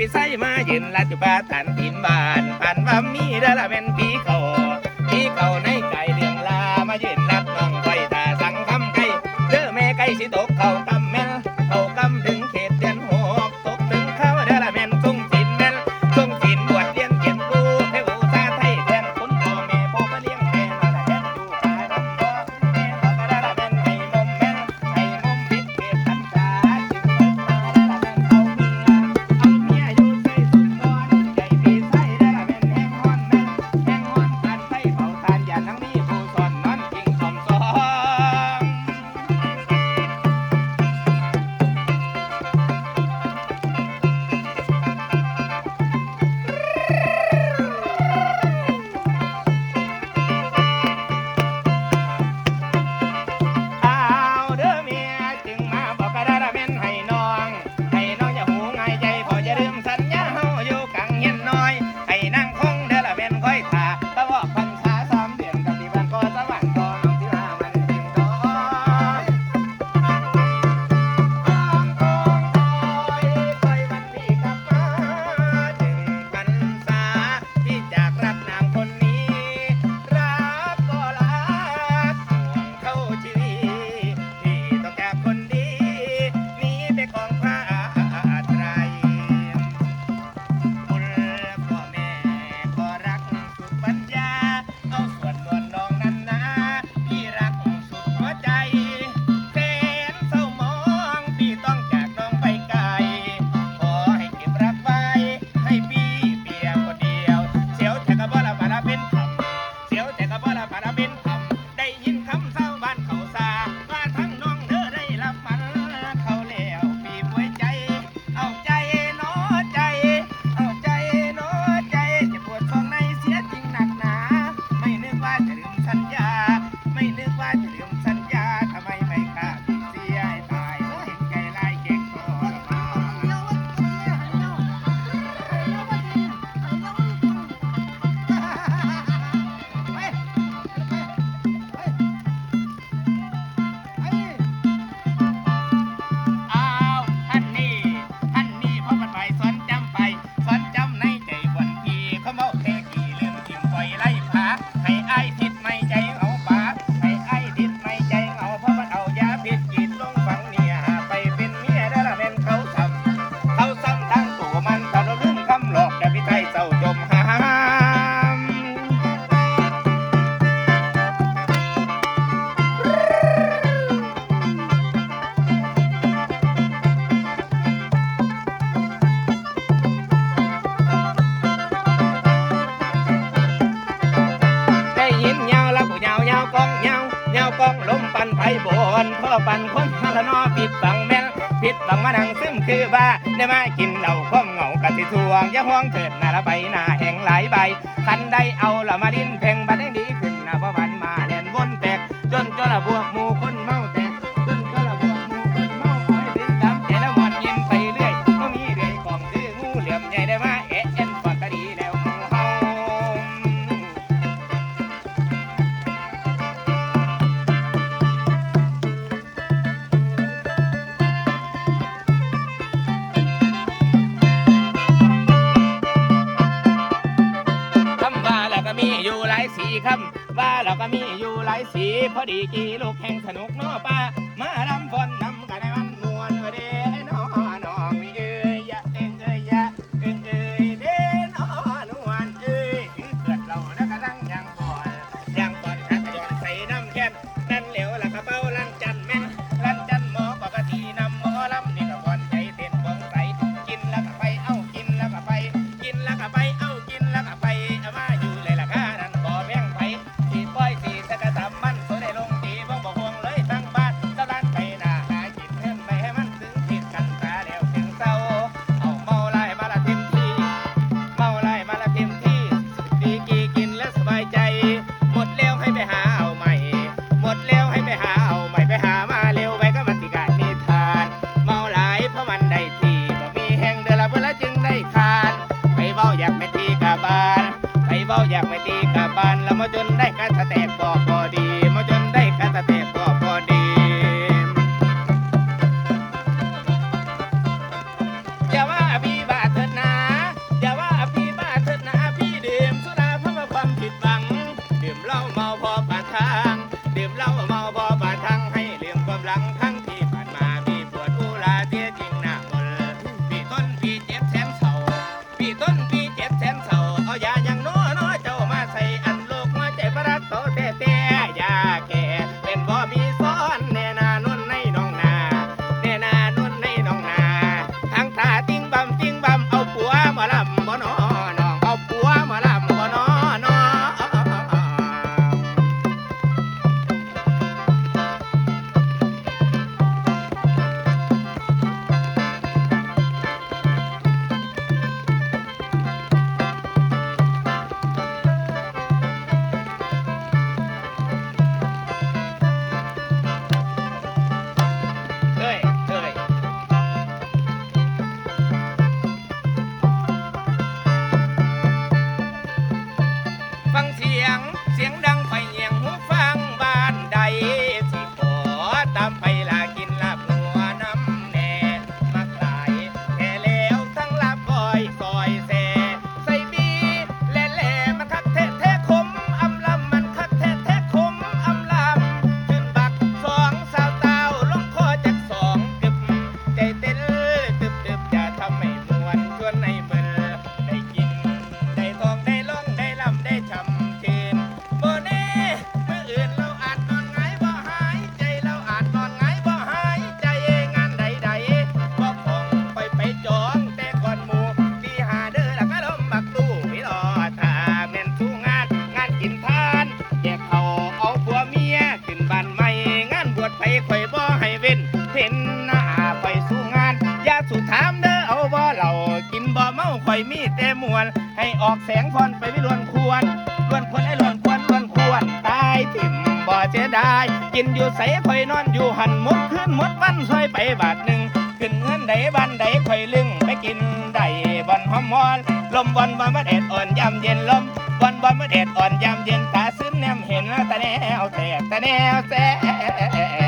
ไปใส่มาเย็นรัจจุบาตันทินบ้า ปันคนละนอปิดฝังแมงปิดฝังมานังซึมคือว่าได้มากินเหล้าความเหงากะสิทวงอย่าห่วงเถิดนาละไปนาแห่งายสีพอดีกี่ลูกแห่งสนุกเนอะป้ามาลำฝน งานแให้ออกแสงพรไปไม่ลวนควรลวนควรให้ลวนควรลวนควรตายถิ่มบ่เสียดายกินอยู่ใสข่อยนอนอยู่หันมดคืนมดวันซอยไปบาทหนึ่งขึ้นเงินใดบันใดข่อยลึงไปกินได้บอนหอมมอนลมบอนบอนมาแดดอ่อนยามเย็นลมบอนบอนมาแดดอ่อนยามเย็นตาซึ้นแนมเห็นแล้วตาแนวแสบตาแนวแสบ